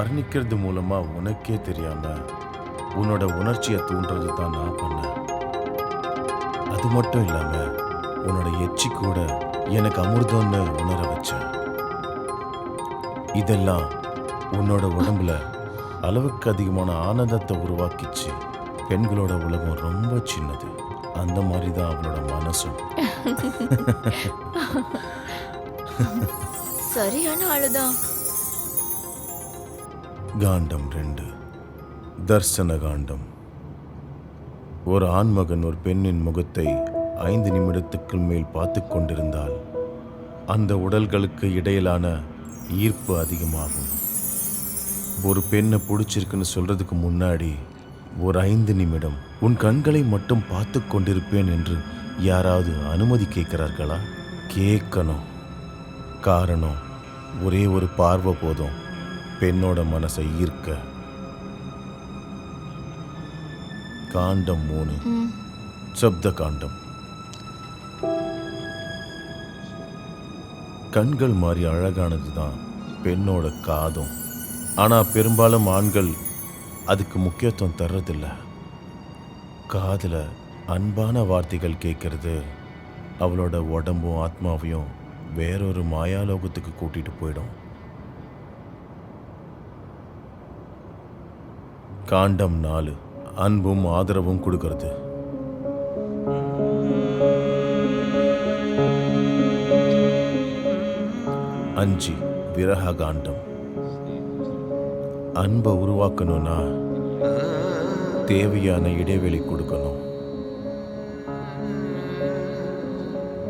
வர்ணிக்கிறது மூலமா உனக்கே தெரியாம உன்னோட உணர்ச்சியை தூண்டுறது தான் நான் பண்ணேன். அது மட்டும் இல்லாம உன்னோட எச்சி கூட எனக்கு அமிர்தம்னு உணர வச்சேன். இதெல்லாம் உன்னோட உடம்புல அளவுக்கு அதிகமான ஆனந்தத்தை உருவாக்கிச்சு. பெண்களோட உலகம் ரொம்ப சின்னது. அந்த மாதிரி தான் அவளோட மனசும். சரியான ஆளுதான். காண்டம் ரெண்டு. தர்சன காண்டம். ஒரு ஆண்மகன் ஒரு பெண்ணின் முகத்தை ஐந்து நிமிடத்துக்கு மேல் பார்த்து கொண்டிருந்தால் அந்த உடல்களுக்கு இடையிலான ஈர்ப்பு அதிகமாகும். ஒரு பெண்ணை பிடிச்சிருக்குன்னு சொல்றதுக்கு முன்னாடி ஒரு ஐந்து நிமிடம் உன் கண்களை மட்டும் பார்த்து கொண்டிருப்பேன் என்று யாராவது அனுமதி கேட்கிறார்களா? கேட்கணும். காரணம் ஒரே ஒரு பார்வை போதும். பெண்ணோட மனசை ஈர்க்க. காண்டம் மூணு. சப்த காண்டம். கண்கள் மாதிரி அழகானது தான் பெண்ணோட காதும். ஆனால் பெரும்பாலும் ஆண்கள் அதுக்கு முக்கியத்துவம் தர்றதில்ல. காதில் அன்பான வார்த்தைகள் கேட்கறது அவளோட உடம்பும் ஆத்மாவையும் வேறொரு மாயாலோகத்துக்கு கூட்டிட்டு போயிடும். காண்டம் நாலு. அன்பும் ஆதரவும் கொடுக்கறது. அஞ்சு விரக காண்டம். அன்பை உருவாக்கணும்னா தேவையான இடைவெளி கொடுக்கணும்.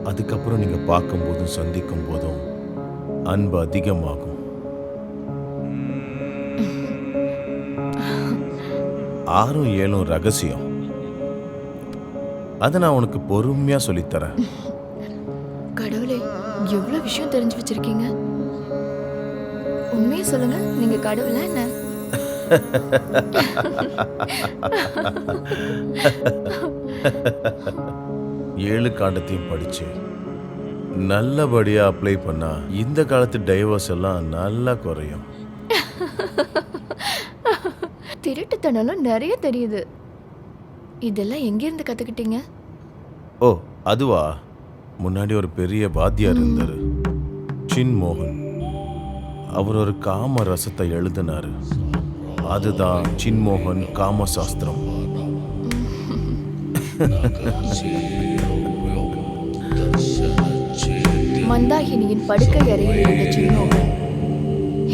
அதுக்கப்புறம் நீங்க பார்க்கும்போதும் சந்திக்கும் போதும் அன்பு அதிகமாகும். ஆறும் ஏழும் ரகசியம். அதை நான் உனக்கு பொறுமையா சொல்லித்தரேன். கடவுளே எவ்வளவு விஷயம் தெரிஞ்சு வச்சிருக்கீங்க? உண்மையை சொல்லுங்க நீங்க கடவுளா என்ன? ஏழு காண்டத்தையும் படிச்சு நல்லபடியா அப்ளை பண்ணா இந்த காலத்து டைவர்ஸ் எல்லாம் நல்லா குறையும். திருட்டுத்தனம்லாம் நிறைய தெரியுது. இதெல்லாம் எங்கிருந்து கத்துக்கிட்டீங்க? ஓ அதுவா? முன்னாடி ஒரு பெரிய வாத்தியார் இருந்தாரு. சின் மோகன் அவர் ஒரு காம ரசத்தை எழுதினாரு. அதுதான் சின்மோகன் காமசாஸ்திரம். மந்தாகினியின் படுக்கை அறையில் இருந்த சின்னோகன்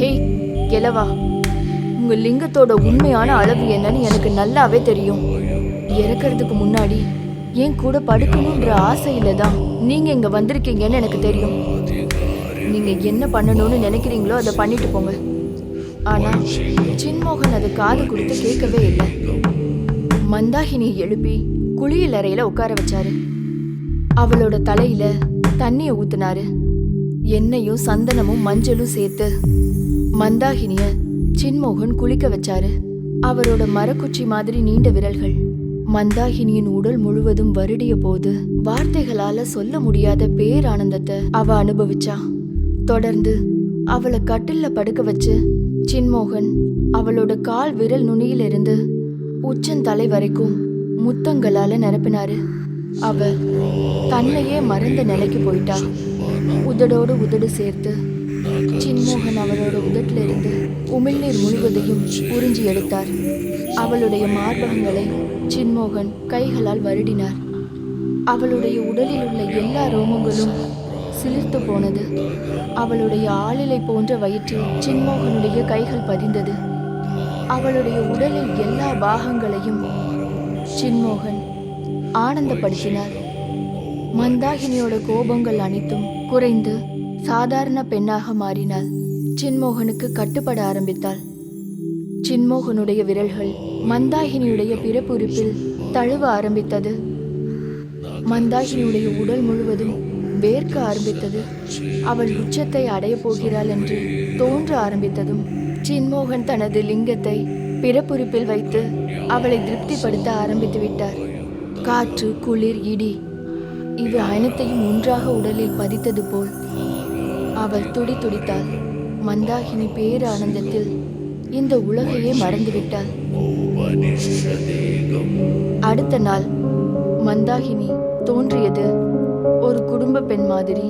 ஹே கிழவா உங்க லிங்கத்தோட உண்மையான அளவு என்னன்னு எனக்கு நல்லாவே தெரியும். இறக்கறதுக்கு முன்னாடி என் கூட படுக்கணுன்ற ஆசையில தான் நீங்க இங்க வந்திருக்கீங்கன்னு எனக்கு தெரியும். நீங்க என்ன பண்ணணும்னு நினைக்கிறீங்களோ அதை பண்ணிட்டு போங்க. ஆனா சின்மோகன் அது காது கொடுத்து கேட்கவே இல்லை. மந்தாகினியை எழுப்பி குளியல் அறையில உட்கார வச்சாரு. அவளோட தலையில தண்ணிய ஊத்துனாரு. எண்ணெயும் சந்தனமும் மஞ்சளும் சேர்த்து மந்தாகினிய சின்மோகன் குளிக்க வச்சாரு. அவரோட மரக்குச்சி மாதிரி நீண்ட விரல்கள். மந்தாகினியின் உடல் முழுவதும் வருடிய போது வார்த்தைகளால சொல்ல முடியாத பேரானந்தத்தை அவ அனுபவிச்சா. தொடர்ந்து அவளை கட்டில்ல படுக்க வச்சு சின்மோகன் அவளோட கால் விரல் நுனியிலிருந்து உச்சந்தலை வரைக்கும் முத்தங்களால நிரப்பினாரு. அவ தன்னையே மறந்த நிலைக்கு போயிட்டா. உதடோடு உதடு சேர்த்து சின்மோகன் அவளோட உதட்டுல இருந்து உமிழ்நீர் முழுவதையும் உறிஞ்சி எடுத்தார். அவளுடைய மார்பகங்களை சின்மோகன் கைகளால் வருடினார். அவளுடைய உடலில் உள்ள எல்லா ரோமங்களும் சிலிர்த்து போனது. அவளுடைய ஆளிலை போன்ற வயிற்றில் சின்மோகனுடைய கைகள் பதிந்தது. அவளுடைய உடலில் எல்லா பாகங்களையும் சின்மோகன் ஆனந்தப்படுத்தினார். மந்தாகினியோட கோபங்கள் அனைத்தும் குறைந்து சாதாரண பெண்ணாக மாறினாள். சின்மோகனுக்கு கட்டுப்பட ஆரம்பித்தாள். சின்மோகனுடைய விரல்கள் மந்தாகினியுடைய பிறப்புறுப்பில் தழுவ ஆரம்பித்தது. மந்தாகினியுடைய உடல் முழுவதும் வேர்க்க ஆரம்பித்தது. அவள் உச்சத்தை அடையப் போகிறாள் என்று தோன்ற ஆரம்பித்ததும் சின்மோகன் தனது லிங்கத்தை பிறப்புறுப்பில் வைத்து அவளை திருப்திப்படுத்த ஆரம்பித்து விட்டார். காற்று குளிர் இடி இவை அனைத்தையும் ஒன்றாக உடலில் பதித்தது போல் அவள் துடி துடித்தாள். மந்தாகினி பேரானந்தத்தில் இந்த உலகையே மறந்துவிட்டாள். அடுத்த நாள் மந்தாகினி தோன்றியது ஒரு குடும்ப பெண் மாதிரி.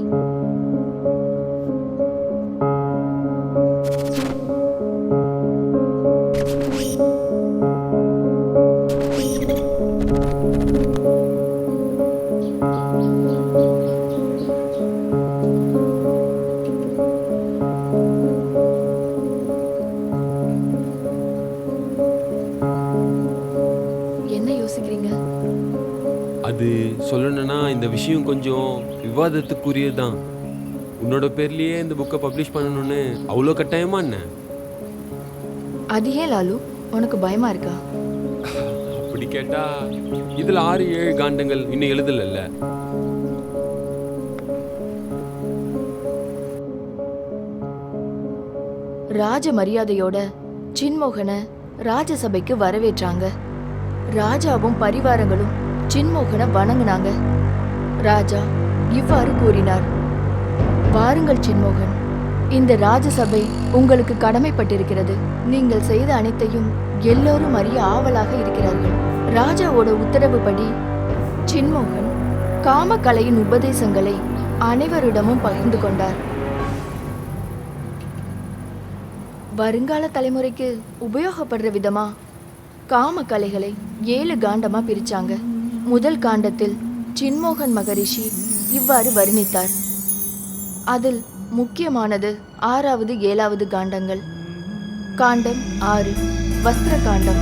யோசிக்கிறீங்க? அது சொல்லணும்னா இந்த விஷயம் கொஞ்சம் விவாதத்துக்குரியது தான் உன்னோட பேர்லயே இந்த புக்கை பப்ளிஷ் பண்ணணும்னு அவ்வளோ கட்டாயமா என்ன? அது ஏன் லாலு? உனக்கு பயமா இருக்கா? அப்படி கேட்டா இதுல ஆறு ஏழு காண்டங்கள் இன்னும் எழுதலைல்ல. ராஜ மரியாதையோட சின்மோகனை ராஜசபைக்கு வரவேற்றாங்க. ராஜாவும் பரிவாரங்களும் சின்மோகனை வணங்கினாங்க. ராஜா இவ்வாறு கூறினார். வாருங்கள் சின்மோகன் இந்த ராஜசபை உங்களுக்கு கடமைப்பட்டிருக்கிறது. நீங்கள் செய்த அனைத்தையும் எல்லோரும் அறிய ஆவலாக இருக்கிறார்கள். ராஜாவோட உத்தரவுப்படி சின்மோகன் காமக்கலையின் உபதேசங்களை அனைவரிடமும் பகிர்ந்து கொண்டார். வருங்கால தலைமுறைக்கு உபயோகப்படுற விதமா காம கலைகளை ஏழு காண்டமா பிரிச்சாங்க. முதல் காண்டத்தில் சின்மோகன் மகரிஷி இவ்வாறு வர்ணித்தார். அதில் முக்கியமானது ஆறாவது ஏழாவது காண்டங்கள். காண்டம் ஆறு வஸ்திர காண்டம்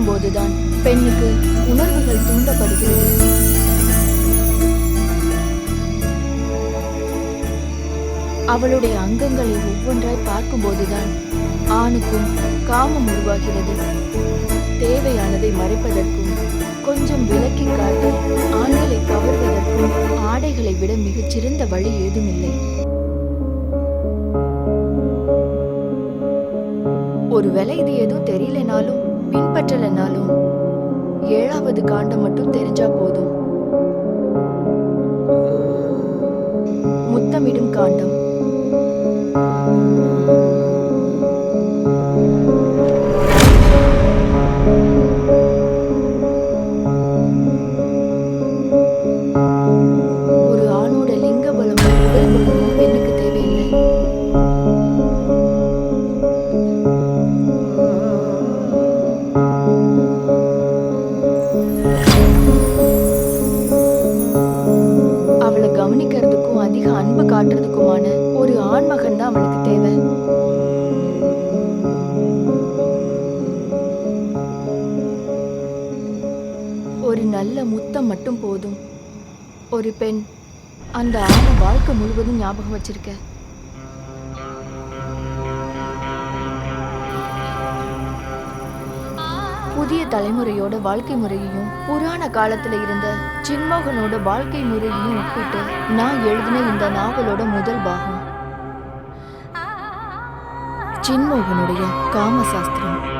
ஒன்றொன்றாக போதுதான் பெண்ணுக்கு உணர்வுகள் தூண்டப்படுகிறது. அவளுடைய அங்கங்களை ஒவ்வொன்றாய் பார்க்கும்போதுதான் ஆணுக்கும் காமம் உருவாகிறது. தேவையானதை மறைப்பதற்கும் கொஞ்சம் விலக்கி காட்டி ஆண்களை கவர்வதற்கும் ஆடைகளை விட மிகச் சிறந்த வழி ஏதுமில்லை. ஒருவேளை இது எதுவும் தெரியலனாலும் பின்பற்றலைனாலும் ஏழாவது காண்டம் மட்டும் தெரிஞ்சா போதும். முத்தமிடும் காண்டம். மட்டும் போதும். ஒரு பெண் அந்த ஆணை வாழ்க்கை முழுவதும் ஞாபகம் வச்சிருக்க. புதிய தலைமுறையோட வாழ்க்கை முறையையும் புராண காலத்துல இருந்த சின்மோகனோட வாழ்க்கை முறையையும் ஒப்பிட்டு நான் எழுதின இந்த நாவலோட முதல் பாகம். சின்மோகனுடைய காமசாஸ்திரம்.